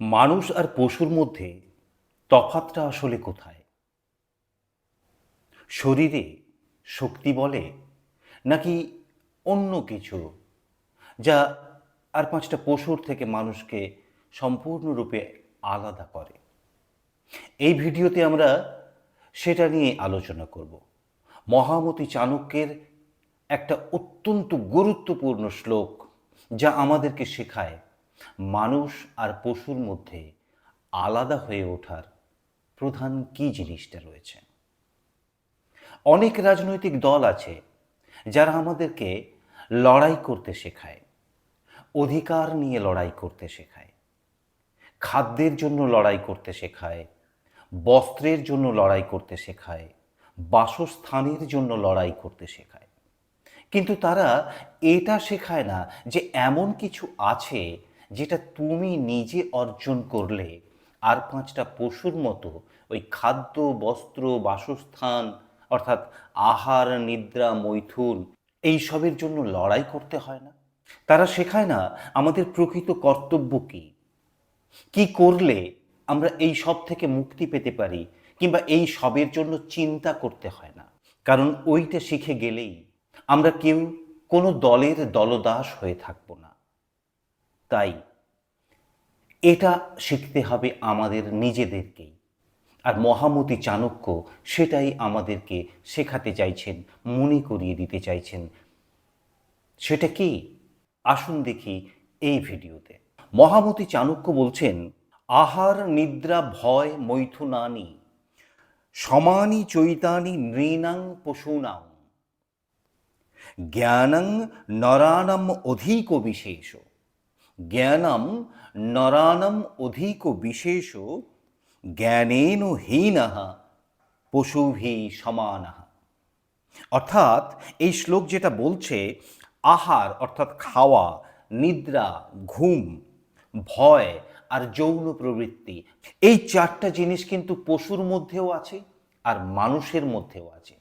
মানুষ আর পশুর মধ্যে তফাতটা আসলে কোথায়? শরীরে শক্তি বলে নাকি অন্য কিছু যা আর পাঁচটা পশুর থেকে মানুষকে সম্পূর্ণরূপে আলাদা করে? এই ভিডিওতে আমরা সেটা নিয়ে আলোচনা করব। মহামতি চাণক্যের একটা অত্যন্ত গুরুত্বপূর্ণ শ্লোক যা আমাদেরকে শেখায় মানুষ আর পশুর মধ্যে আলাদা হয়ে ওঠার প্রধান কি জিনিসটা রয়েছে? অনেক রাজনৈতিক দল আছে যারা আমাদেরকে লড়াই করতে শেখায়, অধিকার নিয়ে লড়াই করতে শেখায়, খাদ্যের জন্য লড়াই করতে শেখায়, বস্ত্রের জন্য লড়াই করতে শেখায়, বাসস্থানের জন্য লড়াই করতে শেখায়। কিন্তু তারা এটা শেখায় না যে এমন কিছু আছে যেটা তুমি নিজে অর্জন করলে, আর পাঁচটা পশুর মতো ওই খাদ্য, বস্ত্র, বাসস্থান, অর্থাৎ আহার, নিদ্রা, মৈথুন এইসবের জন্য লড়াই করতে হয় না? তারা শেখায় না আমাদের প্রকৃত কর্তব্য কী? কি করলে আমরা এই সব থেকে মুক্তি পেতে পারি, কিংবা এই সবের জন্য চিন্তা করতে হয় না? কারণ ওইটা শিখে গেলেই আমরা কেউ কোনো দলের দলদাস হয়ে থাকব না। তাই এটা শিখতে হবে আমাদের নিজেদেরকেই। আর মহামতি চাণক্য সেটাই আমাদেরকে শেখাতে চাইছেন, মনে করিয়ে দিতে চাইছেন। সেটা কি? আসুন দেখি এই ভিডিওতে। মহামতি চাণক্য বলছেন, আহার, নিদ্রা, ভয়, মৈথুনানি, সমানি চৈতানি নৃণাং পশুনাং, জ্ঞানং নরাণম অধিক বিশেষ জ্ঞানম নরাণম অধিক বিশেষ জ্ঞানেন হীনঃ পশুভি সমানঃ। অর্থাৎ এই শ্লোক যেটা বলছে, আহার অর্থাৎ খাওয়া, নিদ্রা, ঘুম, ভয় আর যৌন প্রবৃত্তি, এই চারটা জিনিস কিন্তু পশুর মধ্যেও আছে আর মানুষের মধ্যেও আছে।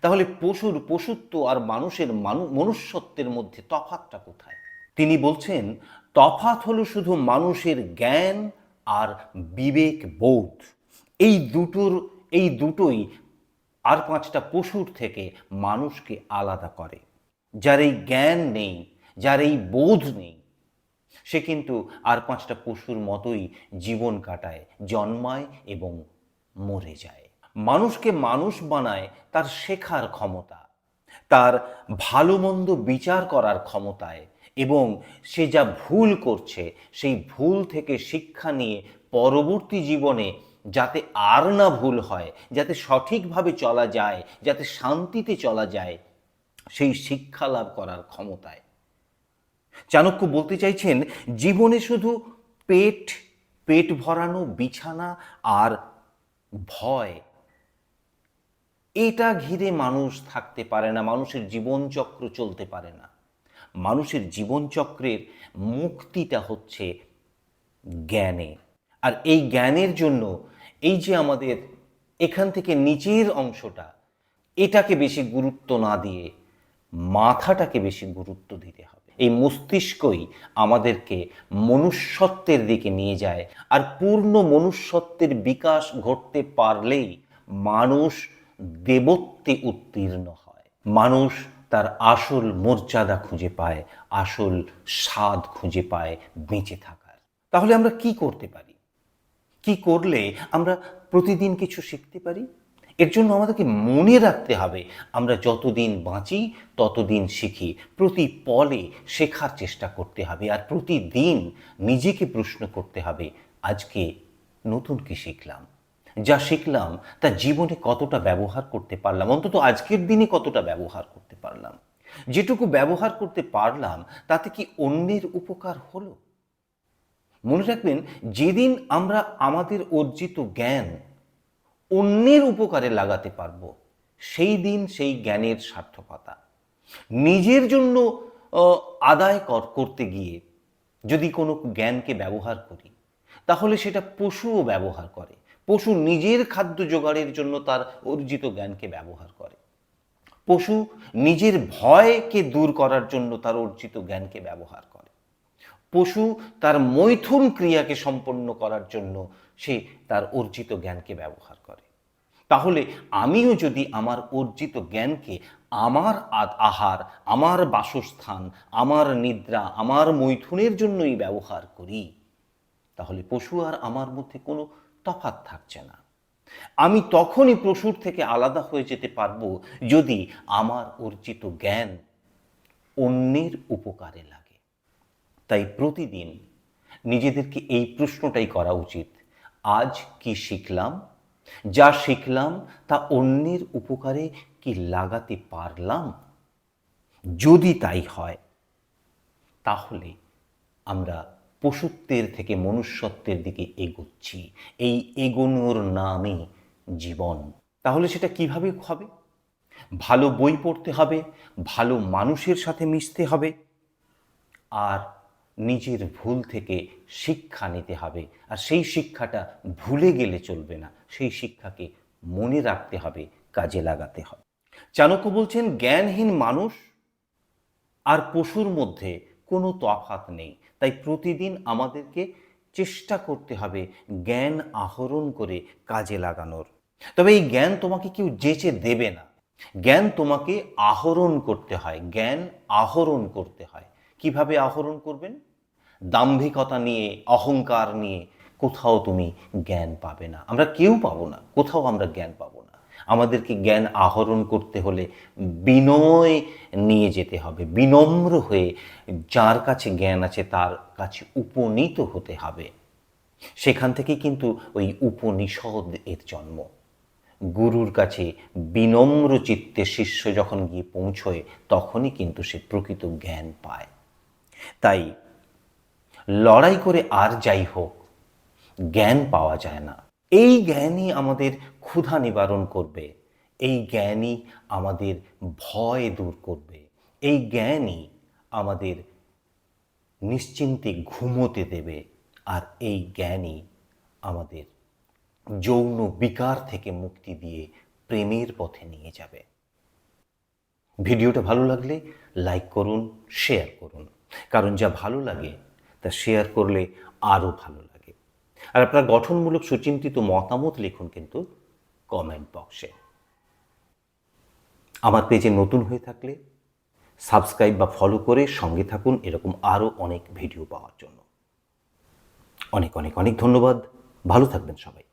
তাহলে পশুর পশুত্ব আর মানুষের মানু, মনুষ্যত্বের মধ্যে তফাতটা কোথায়? তিনি বলছেন তফাত হলো শুধু মানুষের জ্ঞান আর বিবেক বোধ। এই দুটোর, এই দুটোই আর পাঁচটা পশুর থেকে মানুষকে আলাদা করে। যার এই জ্ঞান নেই, যার এই বোধ নেই, সে কিন্তু আর পাঁচটা পশুর মতোই জীবন কাটায়, জন্মায় এবং মরে যায়। মানুষকে মানুষ বানায় তার শেখার ক্ষমতা, তার ভালো মন্দ বিচার করার ক্ষমতায় এবং সে যা ভুল করছে, সেই ভুল থেকে শিক্ষা নিয়ে পরবর্তী জীবনে যাতে আর না ভুল হয়, যাতে সঠিকভাবে চলা যায়, যাতে শান্তিতে চলা যায়, সেই শিক্ষা লাভ করার ক্ষমতায়। চাণক্য বলতে চাইছেন, জীবনে শুধু পেট পেট ভরানো, বিছানা আর ভয়, এটা ঘিরে মানুষ থাকতে পারে না, মানুষের জীবনচক্র চলতে পারে না। মানুষের জীবনচক্রের মুক্তিটা হচ্ছে জ্ঞানে। আর এই জ্ঞানের জন্য এই যে আমাদের এখান থেকে নিচের অংশটা, এটাকে বেশি গুরুত্ব না দিয়ে মাথাটাকে বেশি গুরুত্ব দিতে হবে। এই মস্তিষ্কই আমাদেরকে মনুষ্যত্বের দিকে নিয়ে যায়। আর পূর্ণ মনুষ্যত্বের বিকাশ ঘটতে পারলেই মানুষ দেবত্বে উত্তীর্ণ হয়। মানুষ তার আসল মর্যাদা খুঁজে পায়, আসল স্বাদ খুঁজে পায় বেঁচে থাকার। তাহলে আমরা কি করতে পারি? কি করলে আমরা প্রতিদিন কিছু শিখতে পারি? এর জন্য আমাদেরকে মনে রাখতে হবে, আমরা যতদিন বাঁচি, ততদিন শিখি। প্রতি পলে শেখার চেষ্টা করতে হবে আর প্রতিদিন নিজেকে প্রশ্ন করতে হবে, আজকে নতুন কি শিখলাম? যা শিখলাম, তা জীবনে কতটা ব্যবহার করতে পারলাম, অন্তত আজকের দিনে কতটা ব্যবহার করতে পারলাম? যেটুকু ব্যবহার করতে পারলাম, তাতে কি অন্যের উপকার হলো? মনে রাখবেন, যেদিন আমরা আমাদের অর্জিত জ্ঞান অন্যের উপকারে লাগাতে পারব, সেই দিন সেই জ্ঞানের সার্থকতা নিজের জন্য আদায় কর- করতে গিয়ে যদি কোনো জ্ঞানকে ব্যবহার করি, তাহলে সেটা পশুও ব্যবহার করে। পশু নিজের খাদ্য জোগাড়ের জন্য তার অর্জিত জ্ঞানকে ব্যবহার করে। পশু নিজের ভয়কে দূর করার জন্য তার অর্জিত জ্ঞানকে ব্যবহার করে। পশু তার মৈথুন ক্রিয়াকে সম্পন্ন করার জন্য সে তার অর্জিত জ্ঞানকে ব্যবহার করে। তাহলে আমিও যদি আমার অর্জিত জ্ঞানকে আমার আহার, আমার বাসস্থান, আমার নিদ্রা, আমার মৈথুনের জন্যই ব্যবহার করি, তাহলে পশু আর আমার মধ্যে কোনো তফাৎ থাকছে না। আমি তখনই পশুর থেকে আলাদা হয়ে যেতে পারব যদি আমার অর্জিত জ্ঞান অন্যের উপকারে লাগে। তাই প্রতিদিন নিজেদেরকে এই প্রশ্নটাই করা উচিত। আজ কি শিখলাম? যা শিখলাম তা অন্যের উপকারে কি লাগাতে পারলাম? যদি তাই হয়, তাহলে আমরা পশুত্বের থেকে মনুষ্যত্বের দিকে এগোচ্ছি। এই এগোনোর নামই জীবন। তাহলে সেটা কীভাবে হবে? ভালো বই পড়তে হবে, ভালো মানুষের সাথে মিশতে হবে, আর নিজের ভুল থেকে শিক্ষা নিতে হবে। আর সেই শিক্ষাটা ভুলে গেলে চলবে না। সেই শিক্ষাকে মনে রাখতে হবে, কাজে লাগাতে হবে। চাণক্য বলছেন, জ্ঞানহীন মানুষ আর পশুর মধ্যে কোনো তফাত নেই। তাই প্রতিদিন আমাদেরকে চেষ্টা করতে হবে জ্ঞান আহরণ করে কাজে লাগানোর। তবে এই জ্ঞান তোমাকে কেউ যেচে দেবে না। জ্ঞান তোমাকে আহরণ করতে হয়, জ্ঞান আহরণ করতে হয়। কীভাবে আহরণ করবেন? দাম্ভিকতা নিয়ে, অহংকার নিয়ে কোথাও তুমি জ্ঞান পাবে না। আমরা কেউ পাবো না, কোথাও আমরা জ্ঞান পাবো না। আমাদেরকে জ্ঞান আহরণ করতে হলে বিনয় নিয়ে যেতে হবে, বিনম্র হয়ে যার কাছে জ্ঞান আছে তার কাছে উপনীত হতে হবে। সেখান থেকে কিন্তু ওই উপনিষদ এর জন্ম। গুরুর কাছে বিনম্র চিত্তে শিষ্য যখন গিয়ে পৌঁছয়, তখনই কিন্তু সে প্রকৃত জ্ঞান পায়। তাই লড়াই করে আর যাই হোক, জ্ঞান পাওয়া যায় না। এই জ্ঞানই আমাদের ক্ষুধা নিবারণ করবে। এই জ্ঞানই আমাদের ভয় দূর করবে। এই জ্ঞানই আমাদের নিশ্চিন্তে ঘুমোতে দেবে। আর এই জ্ঞানই আমাদের যৌন বিকার থেকে মুক্তি দিয়ে প্রেমের পথে নিয়ে যাবে। ভিডিওটা ভালো লাগলে লাইক করুন, শেয়ার করুন। কারণ যা ভালো লাগে, তা শেয়ার করলে আরও ভালো লাগে। আর আপনার গঠনমূলক সুচিন্তিত মতামত লিখুন কিন্তু কমেন্ট বক্সে আমার পেজে নতুন হয়ে থাকলে সাবস্ক্রাইব বা ফলো করে সঙ্গে থাকুন এরকম আরও অনেক ভিডিও পাওয়ার জন্য। অনেক অনেক অনেক ধন্যবাদ। ভালো থাকবেন সবাই।